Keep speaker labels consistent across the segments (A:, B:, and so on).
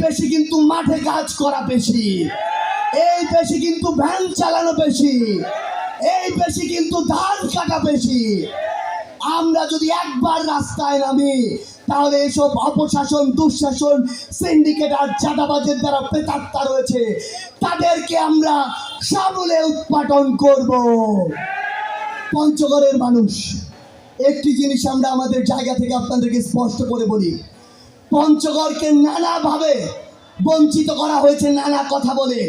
A: পেশি কিন্তু মাঠে কাজ করা পেশি। এই পেশি কিন্তু ভ্যান চালানো পেশি। এই পেশি কিন্তু ধান কাটা পেশি। আমরা যদি একবার রাস্তায় নামি, তাহলে এসব অপশাসন, দুঃশাসন সিন্ডিকেট আর চাঁদাবাজের দ্বারা প্রেতাত্মা রয়েছে। তাদেরকে আমরা সামলে উৎপাটন করব। পঞ্চগড়ের মানুষ, একটি জিনিস আমরা আমাদের জায়গা থেকে আপনাদেরকে স্পষ্ট করে বলি। পঞ্চগড়কে নানাভাবে বঞ্চিত করা হয়েছে, নানা কথা বলে।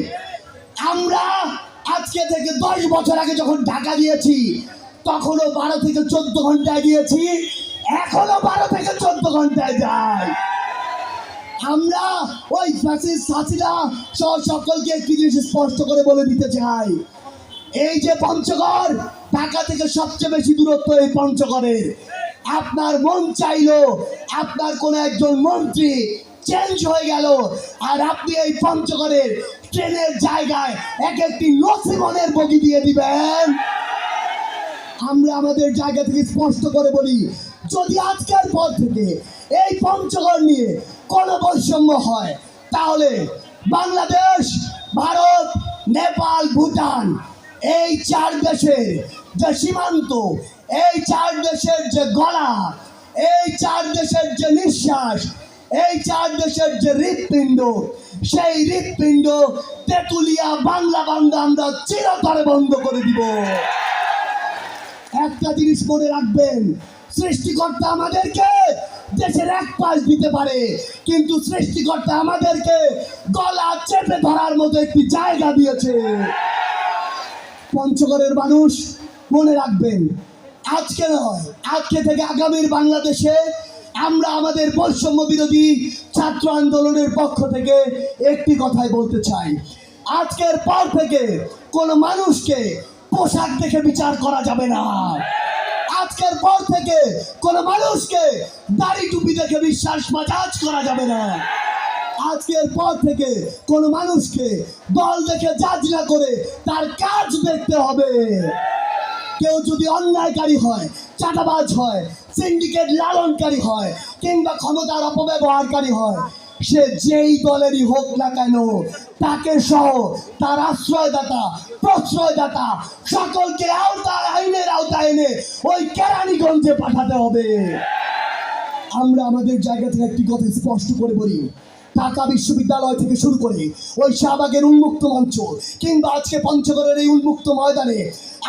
A: আমরা আজকে থেকে দশ বছর আগে যখন ঢাকা দিয়েছি তখনও বারো থেকে চোদ্দ ঘন্টায় দিয়েছি এখনও বারো থেকে চোদ্দ ঘন্টায় যায় আমরা ওই ফ্যাসিস সহ সকলকে একটি জিনিস স্পষ্ট করে বলে দিতে চাই। এই যে পঞ্চগড়, ঢাকা থেকে সবচেয়ে বেশি দূরত্ব এই পঞ্চগড়ের। আপনার মন চাইলো আপনার কোন একজন মন্ত্রী চেঞ্জ হয়ে গেল, আর আপনি এই পঞ্চগড়ের ট্রেনের জায়গায় এক একটি নসিমনের বগি দিয়ে দিবেন। আমরা আমাদের জায়গা থেকে স্পষ্ট করে বলি, যদি আজকের পর থেকে এই পঞ্চগড় নিয়ে কোনো বৈষম্য হয়, তাহলে বাংলাদেশ, ভারত, নেপাল, ভুটান, এই চার দেশের যে সীমান্ত, এই চার দেশের যে গলা এই চার দেশের যে নিঃশ্বাস, এই চার দেশের যে হৃৎপিণ্ড, সেই হৃৎপিণ্ড তেতুলিয়া বাংলা বাংলা আমরা চিরতরে বন্ধ করে দিব। একটা জিনিস মনে রাখবেন, সৃষ্টিকর্তা আমাদেরকে দেশের এক পাশ দিতে পারে, কিন্তু সৃষ্টিকর্তা আমাদেরকে গলা চেপে ধরার মতো একটি জায়গা দিয়েছে। পঞ্চগড়ের মানুষ মনে রাখবেন আজকে নয়, আজকে থেকে আগামীর বাংলাদেশে আমরা আমাদের বৈষম্য বিরোধী ছাত্র আন্দোলনের পক্ষ থেকে একটি কথাই বলতে চাই। আজকের পর থেকে কোনো মানুষকে পোশাক দেখে বিচার করা যাবে না। আজকের পর থেকে কোনো মানুষকে দাড়ি টুপি দেখে বিশ্বাস মাজাজ করা যাবে না। আজকের পর থেকে কোনো মানুষকে দল দেখে জাজ না করে তার কাজ দেখতে হবে। কেউ যদি অন্যায়কারী হয় চাটাবাজ হয় সিন্ডিকেট লালনকারী হয়, কিংবা ক্ষমতার অপব্যবহারকারী হয়, সে যেই দলেরই হোক না কেন, তাকে সহ তার আশ্রয়দাতা, প্রশ্রয়দাতা সকলকে আওতায়, আইনের আওতায় এনে ওই কেরানীগঞ্জে পাঠাতে হবে। আমরা আমাদের জায়গা থেকে একটি কথা স্পষ্ট করে বলি। ঢাকা বিশ্ববিদ্যালয় থেকে শুরু করে ওই শাহবাগের উন্মুক্ত মঞ্চ কিংবা আজকে পঞ্চগড়ের এই উন্মুক্ত ময়দানে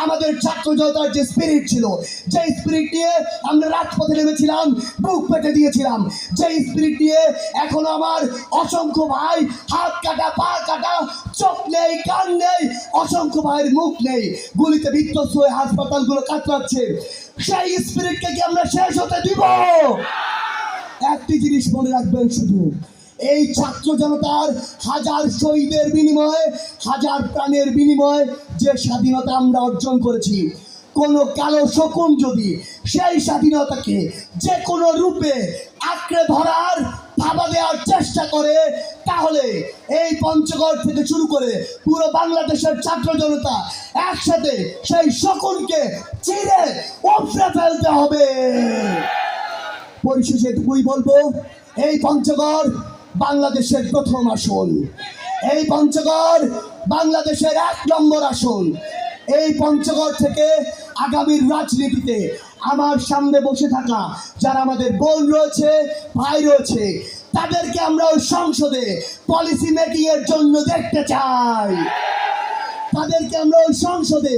A: আমাদের ছাত্র জনতার যে স্পিরিট ছিল যে স্পিরিট নিয়ে আমরা রাজপথে নেমেছিলাম, বুক পেটে দিয়েছিলাম যে স্পিরিট নিয়ে এখনও আমার অসংখ্য ভাই হাত কাটা, পা কাটা, চোখ নেই, কান নেই, অসংখ্য ভাইয়ের মুখ নেই, গুলিতে বিধ্বস্ত হয়ে হাসপাতালগুলো কাতরাচ্ছে। সেই স্পিরিটকে কি আমরা শেষ হতে দিব? একটি জিনিস মনে রাখবেন শুধু এই ছাত্র জনতার হাজার শহীদের বিনিময়ে, হাজার প্রাণের বিনিময়ে যে স্বাধীনতা আমরা অর্জন করেছি, কোনো কালো শকুন যদি সেই স্বাধীনতাকে যে কোনো রূপে আঁকড়ে ধরার ভাবা দেওয়ার চেষ্টা করে, তাহলে এই পঞ্চগড় থেকে শুরু করে পুরো বাংলাদেশের ছাত্র জনতা একসাথে সেই শকুনকে চিরে উপড়ে ফেলতে হবে। পরিশেষে এটুকুই বলব, এই পঞ্চগড় বাংলাদেশের প্রথম আসন। এই পঞ্চগড় বাংলাদেশের এক নম্বর আসন। এই পঞ্চগড় থেকে আগামীর রাজনীতিতে আমার সামনে বসে থাকা যারা আমাদের বোন রয়েছে, ভাই রয়েছে, তাদেরকে আমরা ওই সংসদে পলিসি মেকিং এর জন্য দেখতে চাই। তাদেরকে আমরা ওই সংসদে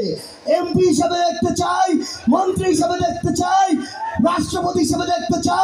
A: এমপি হিসাবে দেখতে চাই, মন্ত্রী হিসাবে দেখতে চাই, রাষ্ট্রপতি হিসেবে দেখতে চাই।